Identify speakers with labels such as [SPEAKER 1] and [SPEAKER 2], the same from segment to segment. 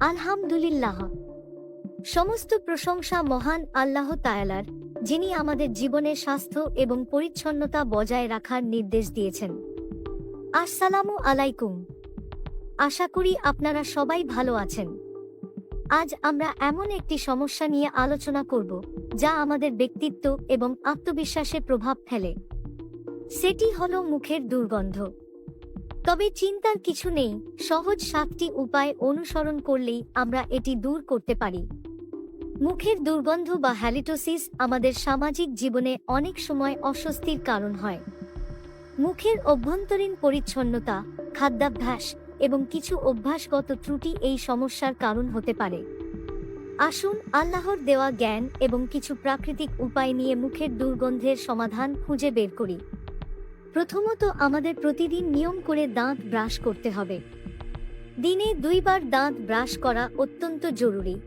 [SPEAKER 1] আলহামদুলিল্লাহ। সমস্ত প্রশংসা মহান আল্লাহ তায়ালার যিনি আমাদের জীবনের স্বাস্থ্য এবং পরিচ্ছন্নতা বজায় রাখার নির্দেশ দিয়েছেন। আসসালামু আলাইকুম। আশা করি আপনারা সবাই ভালো আছেন। আজ আমরা এমন একটি সমস্যা নিয়ে আলোচনা করব, যা আমাদের ব্যক্তিত্ব এবং আত্মবিশ্বাসে প্রভাব ফেলে। সেটি হল মুখের দুর্গন্ধ। তবে চিন্তার কিছু নেই। সহজ সাতটি উপায় অনুসরণ করলেই আমরা এটি দূর করতে পারি। মুখের দুর্গন্ধ বা হ্যালিটোসিস আমাদের সামাজিক জীবনে অনেক সময় অস্বস্তির কারণ হয়। মুখের অভ্যন্তরীণ পরিচ্ছন্নতা, খাদ্যাভ্যাস এবং কিছু অভ্যাসগত ত্রুটি এই সমস্যার কারণ হতে পারে। আসুন আল্লাহর দেওয়া জ্ঞান এবং কিছু প্রাকৃতিক উপায় নিয়ে মুখের দুর্গন্ধের সমাধান খুঁজে বের করি। প্রথমত আমাদের প্রতিদিন নিয়ম করে দাঁত ব্রাশ করতে হবে। দিনে দুইবার দাঁত ব্রাশ করা অত্যন্ত জরুরি।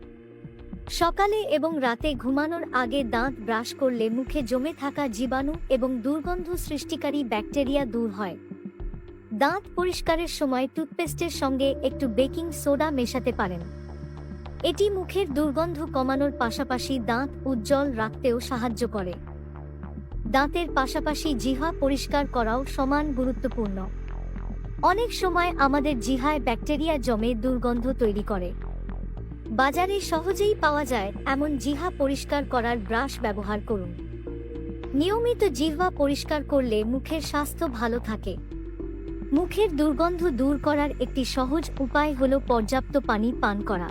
[SPEAKER 1] সকালে এবং রাতে ঘুমানোর আগে দাঁত ব্রাশ করলে মুখে জমে থাকা জীবাণু এবং দুর্গন্ধ সৃষ্টিকারী ব্যাকটেরিয়া দূর হয়। দাঁত পরিষ্কারের সময় টুথপেস্টের সঙ্গে একটু বেকিং সোডা মেশাতে পারেন। এটি মুখের দুর্গন্ধ কমানোর পাশাপাশি দাঁত উজ্জ্বল রাখতেও সাহায্য করে। দাঁতের পাশাপাশি জিহা পরিষ্কার করাও সমান গুরুত্বপূর্ণ। অনেক সময় আমাদের জিহায় ব্যাকটেরিয়া জমে দুর্গন্ধ তৈরি করে। বাজারে সহজেই পাওয়া যায় এমন জিহা পরিষ্কার করার ব্রাশ ব্যবহার করুন। নিয়মিত জিহ্বা পরিষ্কার করলে মুখের স্বাস্থ্য ভালো থাকে। মুখের দুর্গন্ধ দূর করার একটি সহজ উপায় হল পর্যাপ্ত পানি পান করা।